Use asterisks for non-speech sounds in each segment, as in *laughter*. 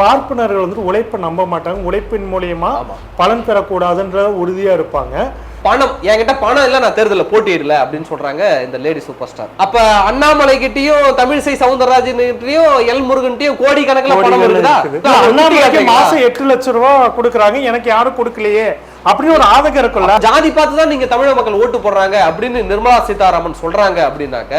பார்ப்பனர்கள் வந்து உழைப்பை நம்ப மாட்டாங்க. உழைப்பின் மூலியமா. பலன் பெறக்கூடாதுன்ற உறுதியா இருப்பாங்க. பணம் என்கிட்ட பணம் இல்ல நான் தேர்தலில் போட்டியிடல அப்படின்னு சொல்றாங்க இந்த லேடி சூப்பர் ஸ்டார். அப்ப அண்ணாமலை கிட்டயும் தமிழிசை சவுந்தரராஜன் கிட்டயும் எல் முருகன்கிட்டயும் கோடி கணக்குல பணம் இருக்குதா? அண்ணாமலைக்கு மாசம்? எட்டு லட்சம் ரூபாய் கொடுக்குறாங்க. எனக்கு யாரும் கொடுக்கலையே. அப்படின்னு ஒரு ஆதகம் இருக்குல்ல ஜாதி பார்த்து தான் நீங்க தமிழக மக்கள் ஓட்டு போடுறாங்க அப்படின்னு நிர்மலா சீதாராமன் சொல்றாங்க அப்படின்னாக்க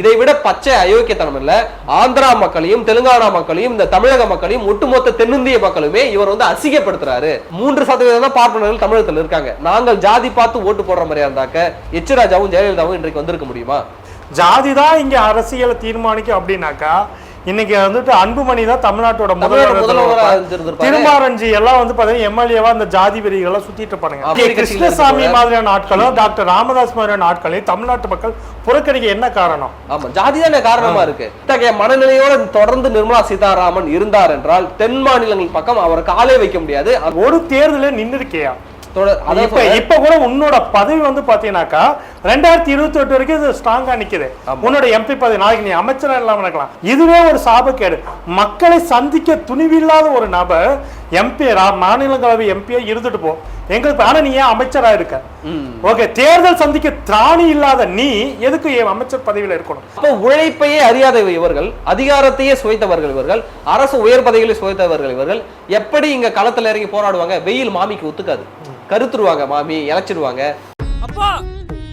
இதை விட பச்சை அயோக்கியத்தனம் இல்ல. ஆந்திரா மக்களையும் தெலுங்கானா மக்களையும் இந்த தமிழக மக்களையும் ஒட்டுமொத்த தென்னிந்திய மக்களுமே இவர் வந்து அசிங்கப்படுத்துறாரு. மூன்று சதவீதம் தான் பார்ப்பனர்கள் தமிழகத்தில் இருக்காங்க. நாங்கள் ஜாதி பார்த்து ஓட்டு போடுற மாதிரியா இருந்தாக்க எச் ராஜாவும் ஜெயலலிதாவும் இன்றைக்கு வந்திருக்க முடியுமா? ஜாதி தான் இங்க அரசியலை தீர்மானிக்கும் அப்படின்னாக்கா இன்னைக்கு வந்துட்டு அன்புமணி தான் தமிழ்நாட்டோட முதல்வரா. திருமாரஞ்சி எல்லாம் வந்து பாத்தீங்கன்னா எம்எல்ஏவா அந்த ஜாதி வெறிகளை சுத்திட்டு இருப்பானுங்க. அப்படி கே. கட்சியில கிருஷ்ணசாமி மாதிரியான ஆட்களும் டாக்டர் ராமதாஸ் மாதிரியான ஆட்களையும் தமிழ்நாட்டு மக்கள் புறக்கணிக்க என்ன காரணம்? ஆமா ஜாதி தானே காரணமா இருக்கு. இத்தகைய மனநிலையோட தொடர்ந்து நிர்மலா சீதாராமன் இருந்தார் என்றால் தென் மாநிலங்கள் பக்கம் அவர் காலே வைக்க முடியாது. ஒரு தேர்தல நின்னு இருக்கியா. இப்ப கூட உன்னோட பதவி வந்து பாத்தீங்கன்னாக்கா ரெண்டாயிரத்தி இருபத்தி எட்டு வரைக்கும் இது ஸ்ட்ராங்கா நிக்குது. ஆமா. உன்னோட எம்பி பதவி நாளைக்கு நீ அமைச்சரா இல்லாம இருக்கலாம். இதுவே ஒரு சாபக்கேடு. மக்களை சந்திக்க துணிவில்லாத ஒரு நபர் எம்பி மாநிலங்களவை எம்பியா இருந்துட்டு போ. எங்களுக்கு ஆனா நீ ஏன் அமைச்சரா இருக்க. ஓகே தேர்தல் சந்திக்க திராணி இல்லாத நீ எதுக்கு என் அமைச்சர் பதவியில இருக்கணும்? அப்போ உழைப்பையே அறியாத இவர்கள் அதிகாரத்தையே சுவைத்தவர்கள் இவர்கள் அரசு உயர் பதவிகளை சுவைத்தவர்கள் இவர்கள் எப்படி இங்க களத்துல இறங்கி போராடுவாங்க? வெயில் மாமிக்கு ஒத்துக்காது. கருத்துருவாங்க மாமி இழைச்சிடுவாங்க அப்பா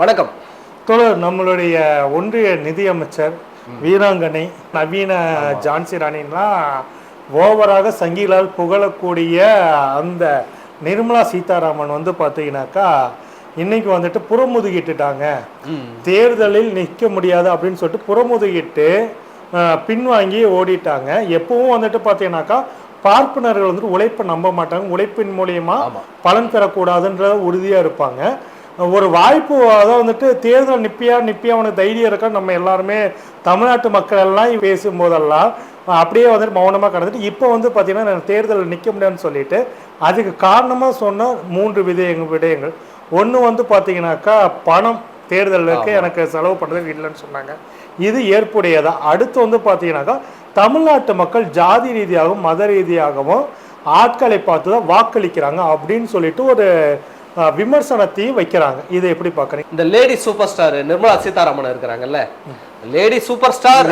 வணக்கம். தோழர் நம்மளுடைய ஒன்றிய நிதியமைச்சர் வீராங்கனை நவீன ஜான்சி ராணின்லாம் ஓவராக சங்கிகளால் புகழக்கூடிய அந்த நிர்மலா சீதாராமன் வந்து பார்த்தீங்கன்னாக்கா இன்னைக்கு வந்துட்டு புறமுதுகிட்டுட்டாங்க. தேர்தலில் நிற்க முடியாது அப்படின்னு சொல்லிட்டு புறமுதுகிட்டு பின்வாங்கி ஓடிட்டாங்க. எப்பவும் வந்துட்டு பார்த்தீங்கன்னாக்கா பார்ப்பனர்கள் வந்துட்டு உழைப்பை நம்ப மாட்டாங்க. உழைப்பின் மூலியமா. பலன் பெறக்கூடாதுன்ற உறுதியா இருப்பாங்க. ஒரு வாய்ப்பு அதாவது வந்துட்டு தேர்தல் நிப்பியா நிப்பியா அவனுக்கு தைரியம் இருக்கா? நம்ம எல்லாருமே தமிழ்நாட்டு மக்கள் எல்லாம் பேசும்போதெல்லாம் அப்படியே வந்துட்டு மௌனமா கடந்துட்டு இப்போ வந்து பார்த்தீங்கன்னா நான் தேர்தலில் நிற்க முடியாதுன்னு சொல்லிட்டு அதுக்கு காரணமாக சொன்ன மூன்று விதயங்கள் விடயங்கள். ஒன்று வந்து பார்த்தீங்கன்னாக்கா பணம் தேர்தலுக்கு எனக்கு செலவு பண்ணுறதுக்கு இல்லைன்னு சொன்னாங்க. இது ஏற்புடையதா? அடுத்து வந்து பார்த்தீங்கன்னாக்கா தமிழ்நாட்டு மக்கள் ஜாதி ரீதியாகவும் மத ரீதியாகவும் ஆட்களை பார்த்து தான் வாக்களிக்கிறாங்க அப்படின்னு சொல்லிட்டு ஒரு விமர்சனத்தையும் வைக்கிறாங்க. இதை எப்படி பார்க்குறீங்க? இந்த lady super star Nirmala Sitharaman இருக்கிறாங்கல்ல lady super star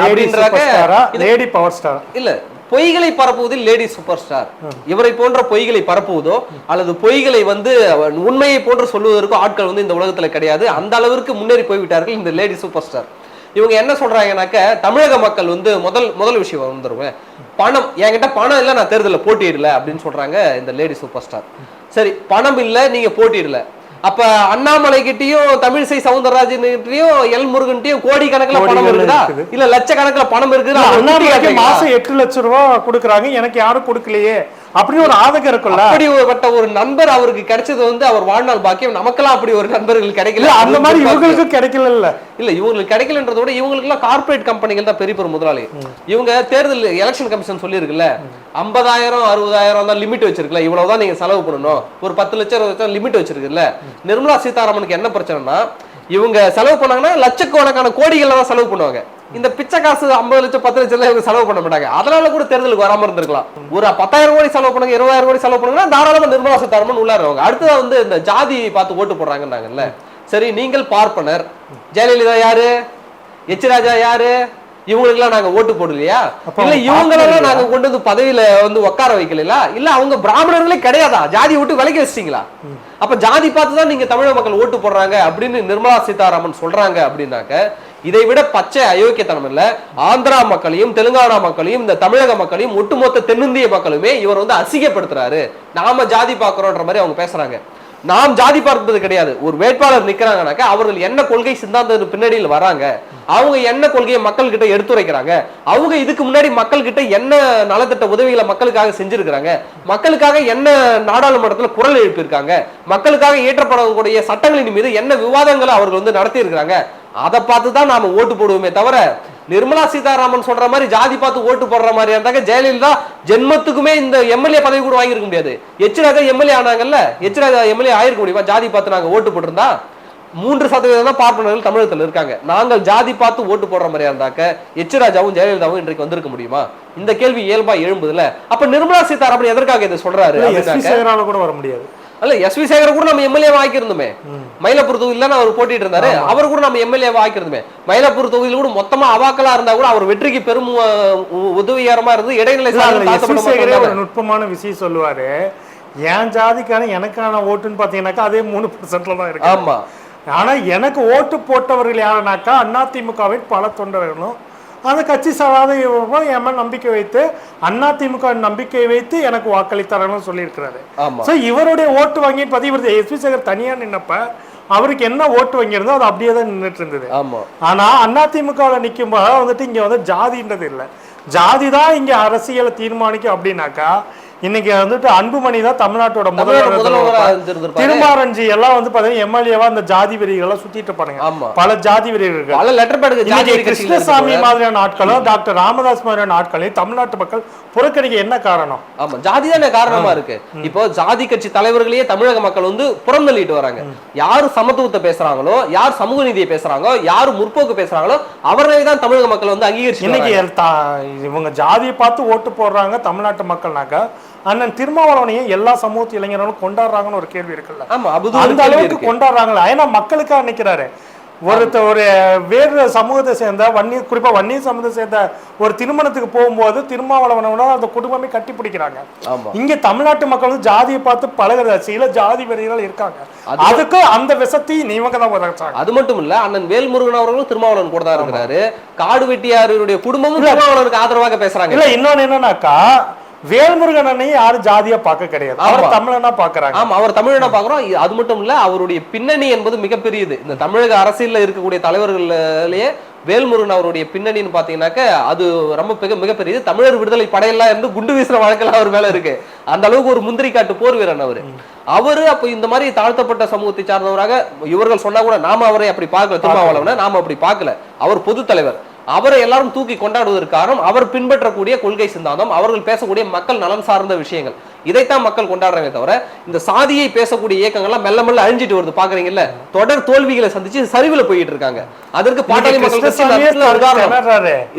lady power ஸ்டாரா? இல்ல பொய்களை பரப்புவதில் லேடி சூப்பர் ஸ்டார். இவரை போன்ற பொய்களை பரப்புவதோ அல்லது பொய்களை வந்து உண்மையை போன்று சொல்லுவதற்கோ ஆட்கள் வந்து இந்த உலகத்துல கிடையாது. அந்த அளவிற்கு முன்னேறி போய்விட்டார்கள் இந்த லேடி சூப்பர் ஸ்டார். இவங்க என்ன சொல்றாங்கன்னாக்க தமிழக மக்கள் வந்து முதல் முதல் விஷயம் வந்துருவேன் பணம் என்கிட்ட பணம் இல்ல நான் தேர்தலில் போட்டியிடல அப்படின்னு சொல்றாங்க இந்த லேடி சூப்பர் ஸ்டார். சரி பணம் இல்ல நீங்க போட்டியிடல அப்ப அண்ணாமலை கிட்டயும் தமிழிசை சவுந்தரராஜன் கிட்டயும் எல் முருகன்கிட்டயும் கோடி கணக்குல பணம் இருக்குதா. இல்ல லட்சக்கணக்குல பணம் இருக்குதா? அண்ணாமலைக்கு? மாசம் எட்டு லட்சம் ரூபாய் கொடுக்குறாங்க. எனக்கு யாரும் கொடுக்கலையே. அப்படின்னு ஒரு ஆதகம் இருக்குல்ல அப்படிப்பட்ட ஒரு நண்பர் அவருக்கு கிடைச்சது வந்து அவர் வாழ்நாள் பாக்கியம். நமக்கெல்லாம் அப்படி ஒரு நண்பர்கள் இல்ல கிடைக்கல அந்த மாதிரி இவங்களுக்கும் கிடைக்கல இல்ல இவங்களுக்கு கிடைக்கலன்றத விட இவங்களுக்கு எல்லாம் கார்ப்பரேட் கம்பெனிகள் தான் பெரிய பெரும் முதலாளி. இவங்க தேர்தல் எலெக்ஷன் கமிஷன் சொல்லியிருக்குல்ல? ஐம்பதாயிரம் அறுபதாயிரம் தான் லிமிட் வச்சிருக்குல்ல? இவ்வளவுதான் நீங்க செலவு பண்ணணும். ஒரு பத்து லட்சம் இருபது லட்சம் லிமிட் வச்சிருக்குல்ல? நிர்மலா சீதாராமனுக்கு என்ன பிரச்சனைனா இவங்க செலவு பண்ணாங்கன்னா லட்சக்கணக்கான கோடிகள்ல தான் செலவு பண்ணுவாங்க. இந்த பிச்சை காசு ஐம்பது லட்சம் பத்து லட்சம் இவங்க செலவு பண்ண மாட்டாங்க. அதனால கூட தேர்தலுக்கு வராம இருந்திருக்கலாம். ஒரு பத்தாயிரம் கோடி செலவு பண்ணுங்க இருபதாயிரம் கோடி செலவு பண்ணுங்கன்னா தாராளமா நிர்மலா சீதாராமன் உள்ளாருவாங்க அடுத்ததா வந்து இந்த ஜாதி பார்த்து ஓட்டு போடுறாங்கன்னாங்கல்ல சரி நீங்கள் பார்ப்பனர். ஜெயலலிதா யாரு? எச் ராஜா யாரு? இவங்களுக்கெல்லாம் நாங்க ஓட்டு போடலையா? இல்ல இவங்களெல்லாம் நாங்க கொண்டு வந்து பதவியில வந்து உட்கார வைக்கல இல்ல அவங்க பிராமணர்களே கிடையாதா? ஜாதி விட்டு விலக்கி வச்சிட்டீங்களா? அப்ப ஜாதி பார்த்து தான் நீங்க தமிழக மக்கள் ஓட்டு போடுறாங்க அப்படின்னு நிர்மலா சீதாராமன் சொல்றாங்க அப்படின்னாக்க இதை விட பச்சை அயோக்கியத்தனம் இல்ல. ஆந்திரா மக்களையும் தெலுங்கானா மக்களையும் இந்த தமிழக மக்களையும் ஒட்டுமொத்த தென்னிந்திய மக்களுமே இவர் வந்து அசிங்கப்படுத்துறாரு. நாம ஜாதி பார்க்கறோன்ற மாதிரி அவங்க பேசுறாங்க. நாம் ஜாதி பார்ப்பது கிடையாது. ஒரு வேட்பாளர் நிக்கிறாங்கனாக்கா அவர்கள் என்ன கொள்கை சித்தாந்த பின்னணியில் வராங்க அவங்க என்ன கொள்கையை மக்கள் கிட்ட எடுத்துரைக்கிறாங்க அவங்க இதுக்கு முன்னாடி மக்கள் கிட்ட என்ன நலத்திட்ட உதவிகளை மக்களுக்காக செஞ்சிருக்கிறாங்க மக்களுக்காக என்ன நாடாளுமன்றத்தில் குரல் எழுப்பியிருக்காங்க மக்களுக்காக இயற்றப்படக்கூடிய சட்டங்களின் மீது என்ன விவாதங்களை அவர்கள் வந்து நடத்தி இருக்கிறாங்க அதை பார்த்து தான் நாம ஓட்டு போடுவோமே தவிர நிர்மலா சீதாராமன் சொல்ற மாதிரி ஜாதி பார்த்து ஓட்டு போடுற மாதிரி இருந்தாங்க ஜெயலலிதா ஜென்மத்துக்குமே இந்த எம்எல்ஏ பதவி கூட வாங்கியிருக்க முடியாது. எச் ராஜா எம்எல்ஏ ஆனாங்கல்ல எச் ராஜா எம்எல்ஏ ஆயிருக்க முடியுமா? ஜாதி பார்த்து நாங்க ஓட்டு போட்டிருந்தா மூன்று சதவீதம் தான் பார்ப்பனர்கள் தமிழகத்தில் இருக்காங்க. நாங்கள் ஜாதி பார்த்து ஓட்டு போடுற மாதிரியா இருந்தாக்க எச் ராஜாவும் ஜெயலலிதாவும் இன்றைக்கு வந்திருக்க முடியுமா? இந்த கேள்வி இயல்பா எழும்புதுல அப்ப நிர்மலா சீதாராமன் எதற்காக இதை சொல்றாரு கூட வர முடியாது. அல்ல எஸ் வி சேகர் கூட நம்ம எம்எல்ஏ ஆக்கியிருந்தோமே. மயிலாப்பூர் தொகுதியில தானே அவர் போட்டிட்டு இருந்தாரு. அவர் கூட நம்ம எம்எல்ஏ ஆக்கியிருந்தோமே. மயிலாப்பூர் தொகுதியில கூட மொத்தமா அவாக்களா இருந்தா கூட அவர் வெற்றிக்கு பெரும் உதவிகரமா இருந்து இடைநிலை சார்ந்த. நுட்பமான விஷயம் சொல்லுவாரு. என் ஜாதிக்கான எனக்கான ஓட்டுன்னு பாத்தீங்கன்னாக்கா அதே மூணு பர்சன்ட்ல தான் இருக்கு. ஆமா. ஆனா எனக்கு ஓட்டு போட்டவர்கள் யாருனாக்கா அதிமுகவின் பல தொண்டர்களும் அந்த கட்சி சாராத இவர்களும் என் மேல் நம்பிக்கை வைத்து அதிமுக நம்பிக்கை வைத்து எனக்கு வாக்களித்தார்கள் சொல்லியிருக்கிறாரு. ஸோ இவருடைய ஓட்டு வங்கின்னு பார்த்து இவர் எஸ்பி சேகர் தனியா நின்னப்ப அவருக்கு என்ன ஓட்டு வங்கி இருந்தோ அது அப்படியே தான் நின்றுட்டு இருந்தது ஆமா. ஆனா அதிமுகவில் நிற்கும் போது வந்துட்டு இங்க வந்து ஜாதின்றது இல்லை. ஜாதி தான் இங்க அரசியலை தீர்மானிக்கும் அப்படின்னாக்கா இன்னைக்கு வந்துட்டு அன்புமணி தான் தமிழ்நாட்டோட தமிழ்நாடு முதல்வரா திருமாரஞ்சி எல்லாம் வந்து பாத்தீங்கன்னா எம்எல்ஏவா அந்த ஜாதி வெறிகள்லாம் சுத்திட்டு இருப்பானுங்க. ஆமா. பல ஜாதி வெறிகள் கிருஷ்ணசாமி மாதிரியான ஆட்களும் டாக்டர் ராமதாஸ் மாதிரியான ஆட்களையும் தமிழ்நாட்டு மக்கள் புறக்கணிக்க என்ன காரணம்? ஆமா ஜாதி தானே காரணமா இருக்கு. இப்போ ஜாதி கட்சி தலைவர்களையே தமிழக மக்கள் வந்து புறம் தள்ளிட்டு வராங்க யாரு சமத்துவத்தை பேசுறாங்களோ யார் சமூக நீதியை பேசுறாங்களோ யாரு முற்போக்கு பேசுறாங்களோ அவர்களை தான் தமிழக மக்கள் வந்து அங்கீகரிச்சு இன்னைக்கு இவங்க ஜாதியை பார்த்து ஓட்டு போடுறாங்க தமிழ்நாட்டு மக்கள்னாக்கா அண்ணன் திருமாவளவனையும் எல்லா சமூகத்து இளைஞர்களும் கொண்டாடுறாங்கன்னு ஒரு கேள்வி இருக்குல்ல. ஆமா அந்த அளவுக்கு கொண்டாடுறாங்களா ஏன்னா மக்களுக்காக நிக்கிறாரு. ஒருத்த ஒரு வேறு சமூகத்தை சேர்ந்த வன்னி குறிப்பா வன்னிய சமூகத்தை சேர்ந்த ஒரு திருமணத்துக்கு போகும்போது திருமாவளவனோட அந்த குடும்பமே கட்டி பிடிக்கிறாங்க. ஆமா. இங்க தமிழ்நாட்டு மக்கள் வந்து ஜாதியை பார்த்து பழகுற சில ஜாதி வெறிகள் இருக்காங்க. அது- அதுக்கு அந்த விஷத்தையும் இவங்க தான் அது மட்டும் இல்ல அண்ணன் வேல்முருகன் அவர்களும் திருமாவளவன் கூட தான் இருக்கிறாரு. காடு வெட்டியாருடைய குடும்பமும் திருமாவளவனுக்கு ஆதரவாக பேசுறாங்க. இல்ல இன்னொன்னு என்னன்னாக்கா வேல்முருகன் அண்ணையும் யாரும் ஜாதியா பார்க்க கிடையாது. அவர். தமிழனா பாக்குறாங்க ஆமா அவர் தமிழனா பாக்குறோம் அது மட்டும் இல்ல அவருடைய பின்னணி என்பது மிகப்பெரியது. இந்த தமிழக அரசியல்ல இருக்கக்கூடிய தலைவர்கள்லயே வேல்முருகன் அவருடைய பின்னணின்னு பாத்தீங்கன்னாக்க அது ரொம்ப மிக மிகப்பெரியது. தமிழர் விடுதலை படையெல்லாம் இருந்து குண்டு வீசுற வழக்கெல்லாம் அவர் மேல இருக்கு. அந்த அளவுக்கு ஒரு முந்திரி காட்டு போர் வீரன் அவரு. அவரு அப்ப இந்த மாதிரி தாழ்த்தப்பட்ட சமூகத்தை சார்ந்தவராக இவர்கள் சொன்னா கூட நாம அவரை அப்படி பார்க்கல. திருமாவளவனை நாம அப்படி பார்க்கல. அவர் பொது தலைவர். அவரை எல்லாரும் தூக்கி கொண்டாடுவதற்கு காரணம் அவர் பின்பற்றக்கூடிய கொள்கை சிந்தாந்தம் அவர்கள் பேசக்கூடிய மக்கள் நலன் சார்ந்த விஷயங்கள். இதைத்தான் மக்கள் கொண்டாடுறாங்க தவிர இந்த சாதியை பேசக்கூடிய இயக்கங்கள்லாம் மெல்ல மெல்ல அழிஞ்சிட்டு வருது. பாக்குறீங்கல்ல தொடர் தோல்விகளை சந்திச்சு சரிவுல போயிட்டு இருக்காங்க. அதற்கு பாட்டாளி மக்கள்.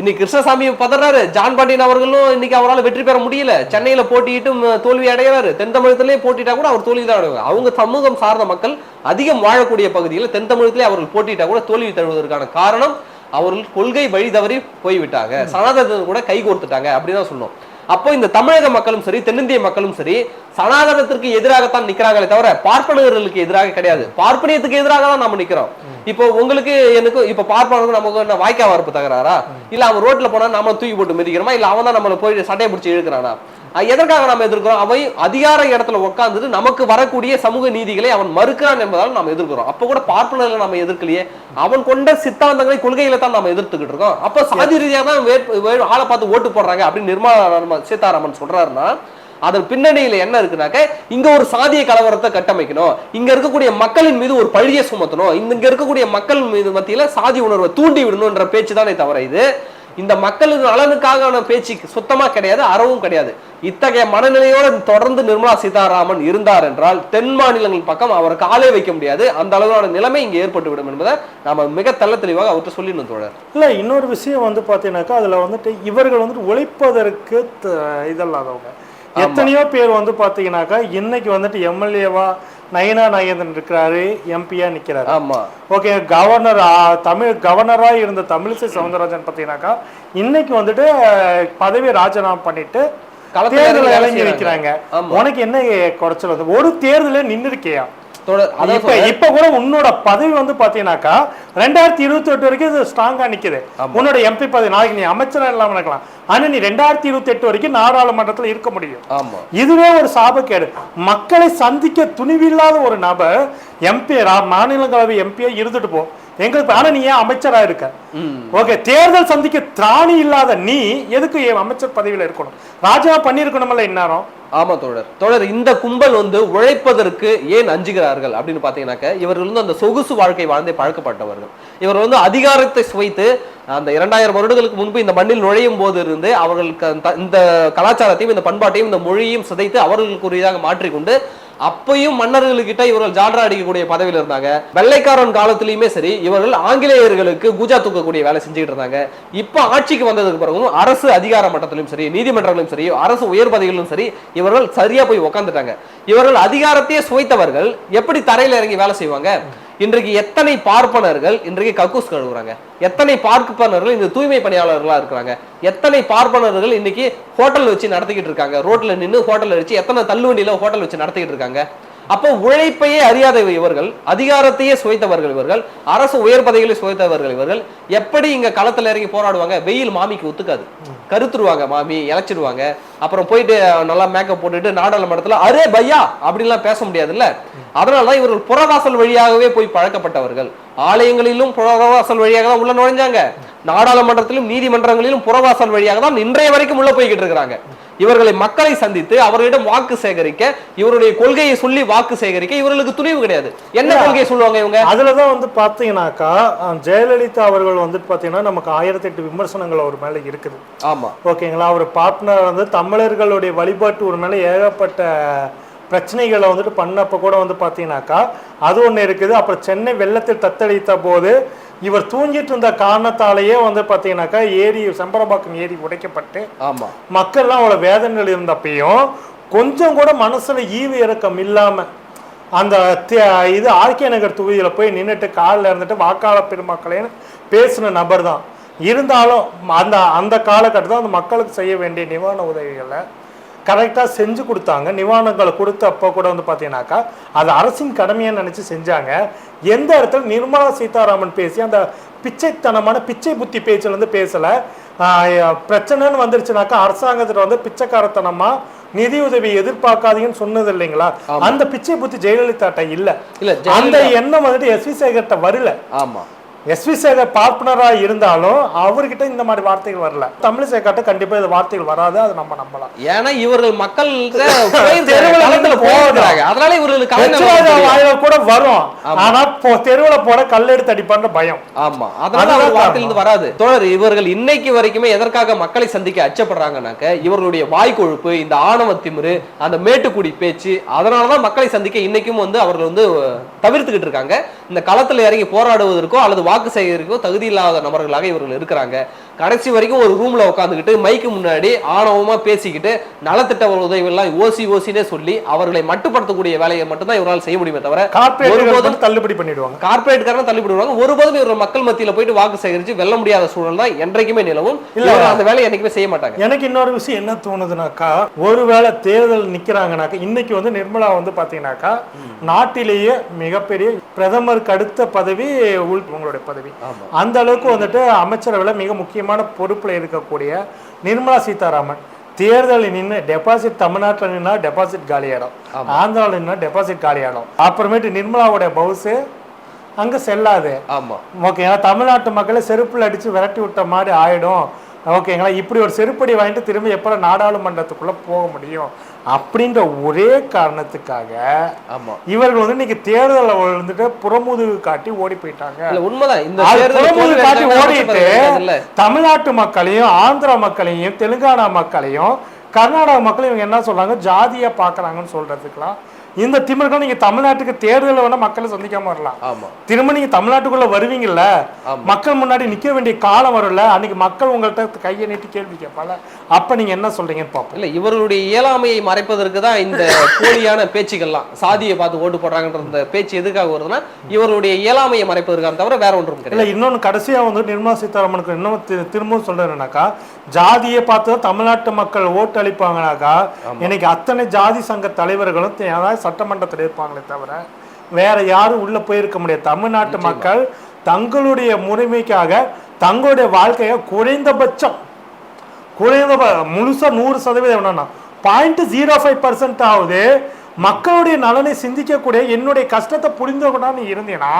இன்னைக்கு கிருஷ்ணசாமி பதறாரு. ஜான் பாண்டியன் அவர்களும் இன்னைக்கு அவரால் வெற்றி பெற முடியல. சென்னையில போட்டியிட்டு ம், தோல்வி அடைகிறாரு. தென் தமிழகத்திலே போட்டிட்டா கூட அவர் தோல்வி தான் அடைவாங்க அவங்க சமூகம் சார்ந்த மக்கள் அதிகம் வாழக்கூடிய பகுதியில் தென் தமிழகத்திலே அவர்கள் போட்டியிட்டா கூட தோல்வி தழுவதற்கான காரணம் அவர்கள் கொள்கை வழி தவறி போய்விட்டாங்க. சனாதனத்தை கூட கை கோர்த்துட்டாங்க அப்படின்னு சொன்னோம். அப்போ இந்த தமிழக மக்களும் சரி தென்னிந்திய மக்களும் சரி சனாதனத்திற்கு எதிராகத்தான் நிக்கிறாங்களே தவிர பார்ப்பனர்களுக்கு எதிராக கிடையாது. பார்ப்பனியத்துக்கு எதிராக தான் நம்ம நிக்கிறோம். இப்போ உங்களுக்கு எனக்கு இப்போ பார்ப்பனருக்கு நமக்கு என்ன வாய்க்கா வரப்பு தகராறா? இல்ல அவன் ரோட்ல போனா நாம தூக்கி போட்டு மிதிக்கிறோமா? இல்ல அவன் தான் நம்மள போய் சட்டையை பிடிச்சி இழுக்கிறானா? எதற்காக நம்ம எதிர்க்கிறோம்? அவை அதிகார இடத்துல உட்காந்துட்டு நமக்கு வரக்கூடிய சமூக நீதிகளை அவன் மறுக்கிறான் என்பதால் நாம் எதிர்க்கிறோம். அப்ப கூட பார்ப்பனர்களை நம்ம எதிர்க்கலையே. அவன் கொண்ட சித்தாந்தங்களை கொள்கைகளை தான் நம்ம எதிர்த்துக்கிட்டு இருக்கோம். அப்ப சாதி ரீதியாக தான் ஆளை பார்த்து ஓட்டு போடுறாங்க அப்படின்னு நிர்மலா சீதாராமன் சொல்றாருன்னா அதன் பின்னணியில என்ன இருக்குனாக்க இங்க ஒரு சாதிய கலவரத்தை கட்டமைக்கணும். இங்க இருக்கக்கூடிய மக்களின் மீது ஒரு பழியை சுமத்தணும். இங்க இருக்கக்கூடிய மக்கள் மீது மத்தியில சாதி உணர்வை தூண்டி விடணும்ன்ற பேச்சு தானே தவிர இது. இந்த மக்களின் நலனுக்கான பேச்சு சுத்தமா கிடையாது அறவும் கிடையாது. இத்தகைய மனநிலையோடு தொடர்ந்து நிர்மலா சீதாராமன் இருந்தார் என்றால் தென் மாநிலங்கள் பக்கம் அவர் காலே வைக்க முடியாது. அந்த அளவான நிலைமை இங்க ஏற்பட்டு விடும் என்பதை நாம மிக தெள்ள தெளிவாக அவர்கிட்ட சொல்லிடணும் தோழர். இல்ல இன்னொரு விஷயம் வந்து பாத்தீங்கன்னாக்கா அதுல வந்துட்டு இவர்கள் வந்துட்டு உழைப்பதற்கு இதல்லாதவங்க எத்தனையோ பேர் வந்து பாத்தீங்கன்னாக்கா இன்னைக்கு வந்துட்டு எம்எல்ஏவா நயனா நாகேந்திரன் இருக்கிறாரு எம்பியா நிக்கிறாரு. ஆமா. ஓகே கவர்னர் தமிழ் கவர்னரா இருந்த தமிழிசை சவுந்தரராஜன் பாத்தீங்கன்னாக்கா இன்னைக்கு வந்துட்டு அஹ், பதவியை ராஜினாமா பண்ணிட்டு தேர்தல் இறங்கி ஆமா. உனக்கு என்ன குறைச்சல் வந்து? ஒரு தேர்தலே நின்னு இருக்கியா இப்ப. இப்ப கூட உன்னோட பதவி வந்து பாத்தீங்கன்னாக்கா ரெண்டாயிரத்தி இருபத்தி எட்டு வரைக்கும் இது ஸ்ட்ராங்கா நிக்குது. உன்னோட எம்பி பதவி நாளைக்கு நீ அமைச்சரா இல்லாம இருக்கலாம். ஆனா நீ ரெண்டாயிரத்தி இருபத்தி எட்டு வரைக்கும் நாடாளுமன்றத்துல இருக்க முடியும். ஆமா. இதுவே ஒரு சாபக்கேடு. மக்களை சந்திக்க துணிவில்லாத ஒரு நபர் எம்பி மாநிலங்களவை எம்பியா இருந்துட்டு போ. எங்களுக்கு ஆனா நீ ஏன் அமைச்சரா இருக்க? ஓகே தேர்தல் சந்திக்க திராணி இல்லாத நீ எதுக்கு அமைச்சர் பதவியில இருக்கணும்? ராஜா பண்ணிருக்கணும்ல இந்நேரம். ஆமா தோழர். தோழர் இந்த கும்பல் வந்து உழைப்பதற்கு ஏன் அஞ்சுகிறார்கள் அப்படின்னு பாத்தீங்கன்னாக்க இவர்கள் வந்து அந்த சொகுசு வாழ்க்கை வாழ்ந்தே பழக்கப்பட்டவர்கள். இவர் வந்து அதிகாரத்தை சுவைத்து அந்த இரண்டாயிரம் வருடங்களுக்கு முன்பு இந்த மண்ணில் நுழையும் போது இருந்து அவர்களுக்கு இந்த கலாச்சாரத்தையும் இந்த பண்பாட்டையும் இந்த மொழியையும் சிதைத்து அவர்களுக்குரியதாக மாற்றிக்கொண்டு அப்பையும் மன்னர்களுக்கிட்ட இவர்கள் ஜால்ரா அடிக்கக்கூடிய பதவியில் இருந்தாங்க. வெள்ளைக்காரன் காலத்திலயுமே சரி இவர்கள் ஆங்கிலேயர்களுக்கு கூஜா தூக்கக்கூடிய வேலை செஞ்சுக்கிட்டு இருந்தாங்க. இப்ப ஆட்சிக்கு வந்ததுக்கு பிறகும் அரசு அதிகார மட்டத்திலும் சரி நீதிமன்றங்களிலும் சரி அரசு உயர் பதவிகளிலும் சரி இவர்கள் சரியா போய் உக்காந்துட்டாங்க. இவர்கள் அதிகாரத்தையே சுவைத்தவர்கள் எப்படி தரையில இறங்கி வேலை செய்வாங்க? இன்றைக்கு எத்தனை பார்ப்பனர்கள் இன்றைக்கு கக்கூஸ் கழுவுறாங்க? எத்தனை பார்ப்பனர்கள் இந்த தூய்மை பணியாளர்களா இருக்கிறாங்க? எத்தனை பார்ப்பனர்கள் இன்னைக்கு ஹோட்டல் வச்சு நடத்திக்கிட்டு இருக்காங்க? ரோட்ல நின்று ஹோட்டல் வச்சு எத்தனை தள்ளுவண்டியில ஹோட்டல் வச்சு நடத்திக்கிட்டு இருக்காங்க? அப்போ உழைப்பையே அறியாத இவர்கள் அதிகாரத்தையே சுவைத்தவர்கள் இவர்கள் அரசு உயர் பதவிகளை சுவைத்தவர்கள் இவர்கள். எப்படி இங்க களத்துல இறங்கி போராடுவாங்க? வெயில் மாமிக்கு ஒத்துக்காது. கருத்துருவாங்க மாமி இழைச்சிடுவாங்க அப்புறம் போயிட்டு நல்லா மேக்கப் போட்டுட்டு நாடாளுமன்றத்துல அரே பையா! அப்படின்லாம் பேச முடியாதுல்ல? அதனாலதான் இவர்கள் புறவாசல் வழியாகவே போய் பழக்கப்பட்டவர்கள். ஆலயங்களிலும் புறவாசல் வழியாக தான் உள்ள நுழைஞ்சாங்க. நாடாளுமன்றத்திலும் நீதிமன்றங்களிலும் புறவாசல் வழியாக தான் இன்றைய வரைக்கும் உள்ள போய்கிட்டு இருக்கிறாங்க. இவர்களை மக்களை சந்தித்து அவர்களிடம் வாக்கு சேகரிக்க இவருடைய கொள்கையை சொல்லி வாக்கு சேகரிக்க இவர்களுக்கு துணிவு கிடையாது. என்ன கொள்கையை சொல்லுவாங்க இவங்க? அதுலதான் வந்து பாத்தீங்கன்னாக்கா ஜெயலலிதா அவர்கள் வந்துட்டு பாத்தீங்கன்னா நமக்கு ஆயிரத்தி எட்டு விமர்சனங்கள் அவர் மேல இருக்குது. ஆமா. ஓகேங்களா? அவர் பார்ட்னர் வந்து தமிழர்களுடைய வழிபாட்டு ஒரு மேல ஏகப்பட்ட பிரச்சனைகளை வந்துட்டு பண்ணப்ப கூட வந்து பார்த்தீங்கன்னாக்கா அது ஒன்று இருக்குது. அப்புறம் சென்னை வெள்ளத்தில் தத்தளித்த போது இவர் தூங்கிட்டு இருந்த காரணத்தாலேயே வந்து பார்த்தீங்கன்னாக்கா ஏரி செம்பரம்பாக்கம் ஏரி உடைக்கப்பட்டு ஆமா. மக்கள்லாம் அவ்வளோ வேதனைகள் இருந்தப்பையும் கொஞ்சம் கூட மனசுல ஈவு இறக்கம் இல்லாம அந்த இது ஆர்கே நகர் தொகுதியில போய் நின்னுட்டு காலில் இருந்துட்டு வாக்காளர் பெருமக்களேன்னு பேசின நபர் தான் இருந்தாலும் அந்த அந்த காலகட்டத்தில் அந்த மக்களுக்கு செய்ய வேண்டிய நிவாரண உதவிகளை கரெக்டாக செஞ்சு கொடுத்தாங்க. நிவாரணங்களை கொடுத்த அப்போ கூட வந்து பார்த்தீங்கன்னாக்கா அது அரசின் கடமையாக நினச்சி செஞ்சாங்க. எந்த இடத்துல நிர்மலா சீதாராமன் பேசி அந்த பிச்சைத்தனமான பிச்சை புத்தி பேச்சில் வந்து பேசலை. பிரச்சனைன்னு வந்துருச்சுனாக்கா அரசாங்கத்தில் வந்து பிச்சைக்காரத்தனமா நிதி உதவி எதிர்பார்க்காதீங்கன்னு சொன்னது இல்லைங்களா? அந்த பிச்சை புத்தி ஜெயலலிதாட்ட இல்ல. இல்ல, அந்த எண்ணம் வந்துட்டு எஸ் வி சேகர்ட்ட வரல. ஆமா. எஸ் வி சேகர் பார்ட்னரா இருந்தாலும் அவர்கிட்ட இந்த மாதிரி வார்த்தைகள் வரல. தமிழிசைக்காட்ட கண்டிப்பா இந்த வார்த்தைகள் வராது அதை நம்ம நம்பலாம். ஏன்னா இவர்கள் *laughs* போகிறாங்க அதனால இவர்களுக்கு. வாயில கூட வரும். ஆனா தெருவுல போட கல் எடுத்து அடிப்பான்ற பயம். ஆமா. அதனால வார்த்தையிலிருந்து வராது. தோழர் இவர்கள் இன்னைக்கு வரைக்குமே எதற்காக மக்களை சந்திக்க அச்சப்படுறாங்கனாக்க இவர்களுடைய வாய் கொழுப்பு இந்த ஆணவ திமிரு அந்த மேட்டுக்குடி பேச்சு அதனாலதான் மக்களை சந்திக்க இன்னைக்கும் வந்து அவர்கள் வந்து தவிர்த்துக்கிட்டு இருக்காங்க. இந்த களத்துல இறங்கி போராடுவதற்கோ அல்லது வாக்கு சேகரிக்கோ தகுதி இல்லாத நபர்களாக இவர்கள் இருக்கிறாங்க. கடைசி வரைக்கும் ஒரு ரூம்ல உட்காந்துக்கிட்டு மைக்கு முன்னாடி ஆணவமா பேசிக்கிட்டு நலத்திட்ட உதவி எல்லாம் ஓசி ஓசினே சொல்லி அவர்களை மட்டுப்படுத்தக்கூடிய வேலையை மட்டும்தான் இவரால் செய்ய முடியுமே தவிர ஒருபோதும் தள்ளுபடி பண்ணிடுவாங்க. கார்பரேட் காரன் தள்ளி விடுவாங்க ஒருபோதும் இவர்கள் மக்கள் மத்தியில போயிட்டு வாக்கு சேகரிச்சு வெல்ல முடியாத சூழல் தான் என்றைக்குமே நிலவும். இல்ல. அந்த வேலையை என்னைக்குமே செய்ய மாட்டாங்க. எனக்கு இன்னொரு விஷயம் என்ன தோணுதுனாக்கா ஒருவேளை தேர்தல் நிக்கிறாங்கனாக்கா இன்னைக்கு வந்து நிர்மலா வந்து பாத்தீங்கன்னாக்கா நாட்டிலேயே மிகப்பெரிய பிரதமருக்கு அடுத்த பதவி உங்களுடைய பதவி. அந்த அளவுக்கு வந்துட்டு அமைச்சரவையில் மிக முக்கியமான பொறுப்புல இருக்கக்கூடிய நிர்மலா சீதாராமன். தேர்தலில் நின்று டெபாசிட் தமிழ்நாட்டில் நின்னா டெபாசிட் காலியாயிடும். ஆந்திராவில் நின்னா டெபாசிட் காலியாயிடும். அப்புறமேட்டு நிர்மலாவுடைய பவுஸு அங்க செல்லாது. ஆமா. ஓகேங்களா தமிழ்நாட்டு மக்களை செருப்புல அடிச்சு விரட்டி விட்ட மாதிரி ஆயிடும். ஓகேங்களா இப்படி ஒரு செருப்படி வாங்கிட்டு திரும்ப எப்போ நாடாளுமன்றத்துக்குள்ள போக முடியும்? அப்படின்ற ஒரே காரணத்துக்காக ஆமா. இவர்கள் வந்து இன்னைக்கு தேர்தலில் வந்துட்டு புறமுதுகு காட்டி ஓடி போயிட்டாங்க. உண்மைதான். இந்த புறமுதுகு காட்டி ஓடிட்டு தமிழ்நாட்டு மக்களையும் ஆந்திரா மக்களையும் தெலுங்கானா மக்களையும் கர்நாடகா மக்களையும் இவங்க என்ன சொல்றாங்க? ஜாதியா பாக்குறாங்கன்னு சொல்றதுக்கெல்லாம் இந்த திமிர்கள் நீங்க தமிழ்நாட்டுக்கு தேர்தலில் வேணா மக்களை சந்திக்காம வரலாம். திரும்ப நீங்க தமிழ்நாட்டுக்குள்ள வருவீங்கல்ல. மக்கள் முன்னாடி நிக்க வேண்டிய காலம் வரும்ல அன்னைக்கு மக்கள் உங்கள்ட்ட கையை நீட்டி கேள்வி கேட்பால அப்ப நீங்க என்ன சொல்றீங்கன்னு பார்ப்போம். இல்ல இவர்களுடைய இயலாமையை மறைப்பதற்கு தான் இந்த போலியான பேச்சுக்கள்லாம் சாதியை பார்த்து ஓட்டு போடுறாங்கன்ற பேச்சு எதுக்காக வருதுன்னா இவருடைய இயலாமையை மறைப்பதற்கான தவிர வேற ஒன்றும் இல்ல இன்னொன்னு கடைசியா வந்து நிர்மலா சீதாராமனுக்கு இன்னும் திரும்பவும் சொல்றேன்னாக்கா ஜாதியை பார்த்து தமிழ்நாட்டு மக்கள் ஓட்டு அளிப்பாங்கனாக்கா இன்னைக்கு அத்தனை ஜாதி சங்க தலைவர்களும் சட்டமன்றத்தில் இருப்பாங்களே தவிர வேற யாரும் உள்ள போயிருக்க முடியாது. தமிழ்நாட்டு மக்கள் தங்களுடைய முறைமைக்காக தங்களுடைய வாழ்க்கையை குறைந்தபட்சம் குறைந்த ப- முழுசா நூறு சதவீதம் என்னன்னா பாயிண்ட் ஜீரோ ஃபைவ் பர்சன்ட் ஆகுது மக்களுடைய நலனை சிந்திக்கக்கூடிய என்னுடைய கஷ்டத்தை புரிந்தவனா நீ இருந்தீங்கன்னா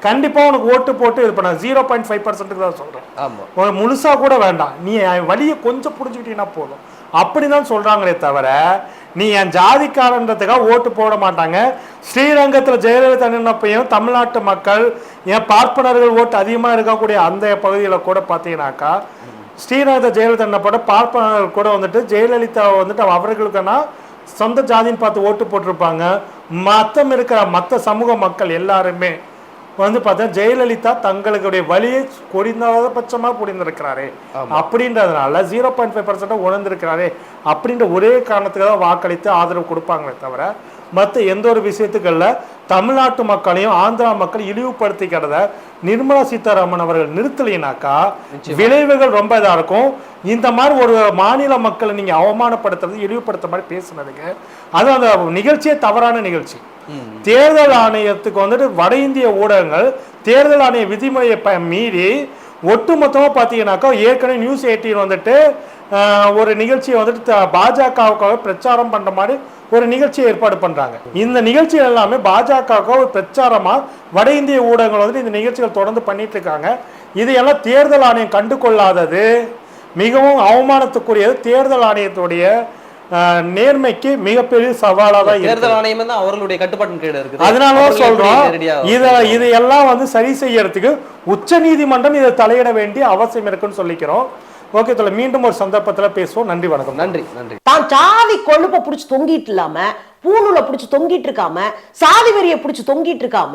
கண்டிப்பா உனக்கு ஓட்டு போட்டு இது பண்ண ஜீரோ பாயிண்ட் ஃபைவ் பர்சன்ட்டுக்கு தான் உனக்கு முழுசா கூட வேண்டாம். நீ வழியை கொஞ்சம் புரிஞ்சுக்கிட்டீங்கன்னா போதும். அப்படிதான் சொல்றாங்களே தவிர நீ என் ஜாதிக்காரன்றதுக்காக ஓட்டு போட மாட்டாங்க. ஸ்ரீரங்கத்தில் ஜெயலலிதா நின்னப்பையும் தமிழ்நாட்டு மக்கள் என் பார்ப்பனர்கள் ஓட்டு அதிகமாக இருக்கக்கூடிய அந்த பகுதியில் கூட பார்த்தீங்கன்னாக்கா ஸ்ரீரங்கத்தில் ஜெயலலிதா நின்னப்பட பார்ப்பனர்கள் கூட வந்துட்டு ஜெயலலிதா வந்துட்டு அவர்களுக்குன்னா சொந்த ஜாதின்னு பார்த்து ஓட்டு போட்டிருப்பாங்க. மத்தம் இருக்கிற மற்ற சமூக மக்கள் எல்லாருமே வந்து பார்த்தா ஜெயலலிதா தங்களுடைய வழியை கொடிந்தாத பட்சமா புரிந்திருக்கிறாரே. அப்படின்றதுனால ஜீரோ பாயிண்ட் ஃபைவ் பர்சன்ட் உணர்ந்திருக்கிறாரே அப்படின்ற ஒரே காரணத்துக்காக தான் வாக்களித்து ஆதரவு கொடுப்பாங்களே தவிர மற்ற எந்த ஒரு விஷயத்துக்கள்ல தமிழ்நாட்டு மக்களையும் ஆந்திரா மக்கள் இழிவுபடுத்திக்கிறத நிர்மலா சீதாராமன் அவர்கள் நிறுத்தலைனாக்கா விளைவுகள் ரொம்ப இதா இருக்கும். இந்த மாதிரி ஒரு மாநில மக்களை நீங்க அவமானப்படுத்துறது இழிவுபடுத்த மாதிரி பேசுனதுக்கு அது அந்த நிகழ்ச்சியே தவறான நிகழ்ச்சி. தேர்தல் ஆணையத்துக்கு வந்துட்டு வட இந்திய ஊடகங்கள் தேர்தல் ஆணைய விதிமுறையை ப- மீறி ஒட்டுமொத்தமாக பார்த்தீங்கன்னாக்கா ஏற்கனவே நியூஸ் எயிட்டீன் வந்துட்டு ஒரு நிகழ்ச்சியை வந்துட்டு த- பாஜகவுக்காக பிரச்சாரம் பண்ணுற மாதிரி ஒரு நிகழ்ச்சியை ஏற்பாடு பண்ணுறாங்க இந்த நிகழ்ச்சி எல்லாமே பாஜகவுக்கு ஒரு பிரச்சாரமாக வட இந்திய ஊடகங்கள் வந்துட்டு இந்த நிகழ்ச்சிகள் தொடர்ந்து பண்ணிட்டு இருக்காங்க. இதையெல்லாம் தேர்தல் ஆணையம் கண்டு கொள்ளாதது மிகவும் அவமானத்துக்குரியது. தேர்தல் ஆணையத்துடைய நேர்மைக்கு மிகப்பெரிய சவாலாக தான் இருக்கு. தேர்தல் ஆணையம் தான் அவர்களுடைய கட்டுப்பாட்டின் கீழ அவர்கள் எப்படி சொல்றோம் இத இதையெல்லாம் வந்து சரி செய்யறதுக்கு உச்ச நீதிமன்றம் இதை தலையிட வேண்டிய அவசியம் இருக்குன்னு சொல்லிக்கிறோம். ஓகே தோழர் மீண்டும் ஒரு சந்தர்ப்பத்துல பேசுவோம். நன்றி வணக்கம். நன்றி நன்றி. தான் சாதி கொழுப்ப புடிச்சு தொங்கிட்டு இல்லாம பூணூலை புடிச்சு தொங்கிட்டு இருக்காம சாதி வெறியை புடிச்சு தொங்கிட்டு இருக்காம